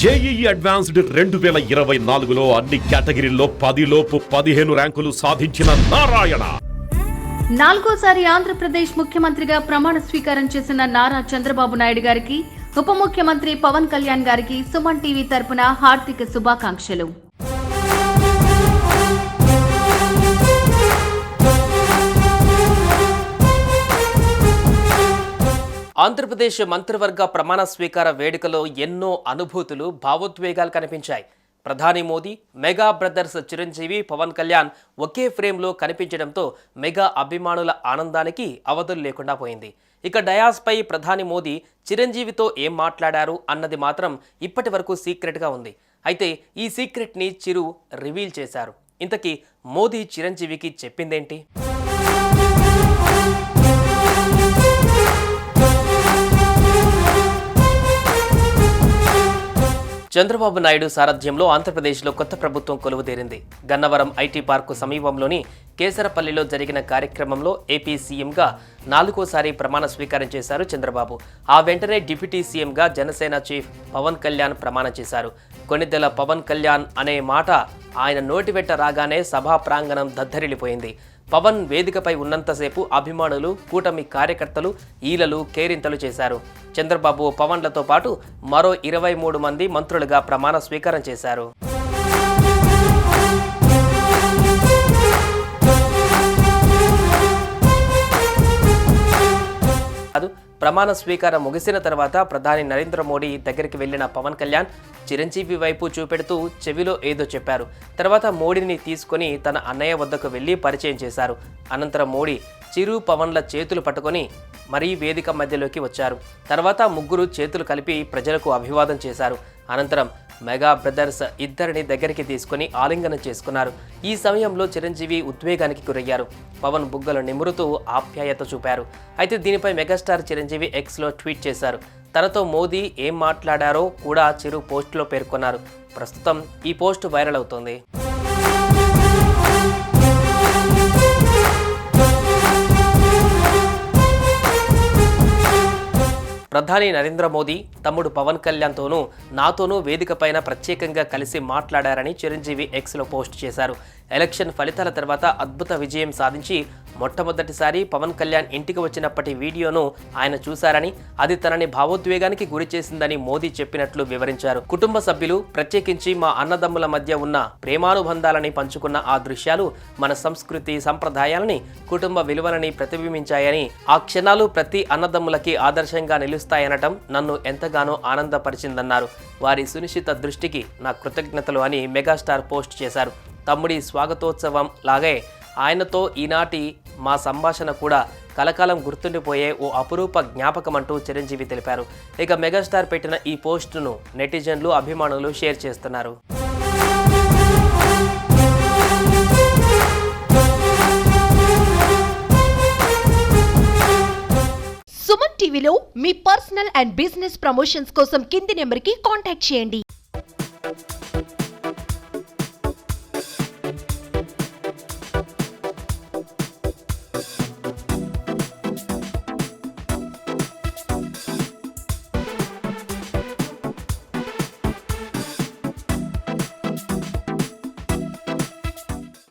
JEE advanced రెండు వేల ఇరవై నాలుగులో అన్ని కేటగిరీల్లో పదిలోపు పదిహేను ర్యాంకులు సాధించిన నారాయణ. నాలుగోసారి ఆంధ్రప్రదేశ్ ముఖ్యమంత్రిగా ప్రమాణ స్వీకారం చేసిన నారా చంద్రబాబు నాయుడు గారికి ఉప ముఖ్యమంత్రి పవన్ కళ్యాణ్ గారికి సుమన్ టీవీ తరపున హార్దిక శుభాకాంక్షలు. ఆంధ్రప్రదేశ్ మంత్రివర్గ ప్రమాణ స్వీకార వేడుకలో ఎన్నో అనుభూతులు భావోద్వేగాలు కనిపించాయి. ప్రధాని మోదీ మెగా బ్రదర్స్ చిరంజీవి పవన్ కళ్యాణ్ ఒకే ఫ్రేమ్లో కనిపించడంతో మెగా అభిమానుల ఆనందానికి అవధులు లేకుండా పోయింది. ఇక డయాస్పై ప్రధాని మోదీ చిరంజీవితో ఏం మాట్లాడారు అన్నది మాత్రం ఇప్పటి వరకు సీక్రెట్గా ఉంది. అయితే ఈ సీక్రెట్ని చిరు రివీల్ చేశారు. ఇంతకీ మోదీ చిరంజీవికి చెప్పిందేంటి? చంద్రబాబు నాయుడు సారథ్యంలో ఆంధ్రప్రదేశ్లో కొత్త ప్రభుత్వం కొలువుదేరింది. గన్నవరం ఐటీ పార్కు సమీపంలోని కేసరపల్లిలో జరిగిన కార్యక్రమంలో ఏపీ సీఎంగా నాలుగోసారి ప్రమాణ స్వీకారం చేశారు చంద్రబాబు. ఆ వెంటనే డిప్యూటీ సీఎంగా జనసేన చీఫ్ పవన్ కళ్యాణ్ ప్రమాణం చేశారు. కొన్నిదెల పవన్ కళ్యాణ్ అనే మాట ఆయన నోటి వెంట రాగానే సభా ప్రాంగణం దద్దరిల్లిపోయింది. పవన్ వేదికపై ఉన్నంతసేపు అభిమానులు కూటమి కార్యకర్తలు ఈలలు కేరింతలు చేశారు. చంద్రబాబు పవన్లతో పాటు మరో ఇరవై మూడు మంది మంత్రులుగా ప్రమాణ స్వీకారం చేశారు. ప్రమాణ స్వీకారం ముగిసిన తర్వాత ప్రధాని నరేంద్ర మోడీ దగ్గరికి వెళ్ళిన పవన్ కళ్యాణ్ చిరంజీవి వైపు చూపెడుతూ చెవిలో ఏదో చెప్పారు. తర్వాత మోడీని తీసుకొని తన అన్నయ్య వద్దకు వెళ్ళి పరిచయం చేశారు. అనంతరం మోడీ చిరు పవన్ల చేతులు పట్టుకొని మరీ వేదిక మధ్యలోకి వచ్చారు. తర్వాత ముగ్గురు చేతులు కలిపి ప్రజలకు అభివాదం చేశారు. అనంతరం మెగా బ్రదర్స్ ఇద్దరిని దగ్గరికి తీసుకుని ఆలింగనం చేసుకున్నారు. ఈ సమయంలో చిరంజీవి ఉద్వేగానికి గురయ్యారు. పవన్ బుగ్గలు నిమురుతూ ఆప్యాయత చూపారు. అయితే దీనిపై మెగాస్టార్ చిరంజీవి ఎక్స్లో ట్వీట్ చేశారు. తనతో మోదీ ఏం మాట్లాడారో కూడా చిరు పోస్టులో పేర్కొన్నారు. ప్రస్తుతం ఈ పోస్ట్ వైరల్ అవుతోంది. ప్రధాని నరేంద్ర మోదీ తమ్ముడు పవన్ కళ్యాణ్తోనూ నాతోనూ వేదికపైన ప్రత్యేకంగా కలిసి మాట్లాడారని చిరంజీవి ఎక్స్లో పోస్ట్ చేశారు. ఎలక్షన్ ఫలితాల తర్వాత అద్భుత విజయం సాధించి మొట్టమొదటిసారి పవన్ కళ్యాణ్ ఇంటికి వచ్చినప్పటి వీడియోను ఆయన చూశారని అది తనని భావోద్వేగానికి గురి చేసిందని మోదీ చెప్పినట్లు వివరించారు. కుటుంబ సభ్యులు ప్రత్యేకించి మా అన్నదమ్ముల మధ్య ఉన్న ప్రేమానుబంధాలని పంచుకున్న ఆ దృశ్యాలు మన సంస్కృతి సంప్రదాయాలని కుటుంబ విలువలని ప్రతిబింబించాయని ఆ క్షణాలు ప్రతి అన్నదమ్ములకి ఆదర్శంగా నిలుస్తాయనటం నన్ను ఎంతగానో ఆనందపరిచిందన్నారు. వారి సునిశ్చిత దృష్టికి నా కృతజ్ఞతలు అని మెగాస్టార్ పోస్ట్ చేశారు. తమ్ముడి స్వాగతోత్సవం లాగే ఆయనతో ఈనాటి మా సంభాషణ కూడా కలకాలం గుర్తుండిపోయే ఓ అపురూప జ్ఞాపకం అంటూ చిరంజీవి తెలిపారు. ఇక మెగాస్టార్ పెట్టిన ఈ పోస్టును నెటిజన్లు అభిమానులు షేర్ చేస్తున్నారు. సుమన్ టీవీలో మీ పర్సనల్ అండ్ బిజినెస్ ప్రమోషన్స్ కోసం కింది నెంబర్కి కాంటాక్ట్ చేయండి.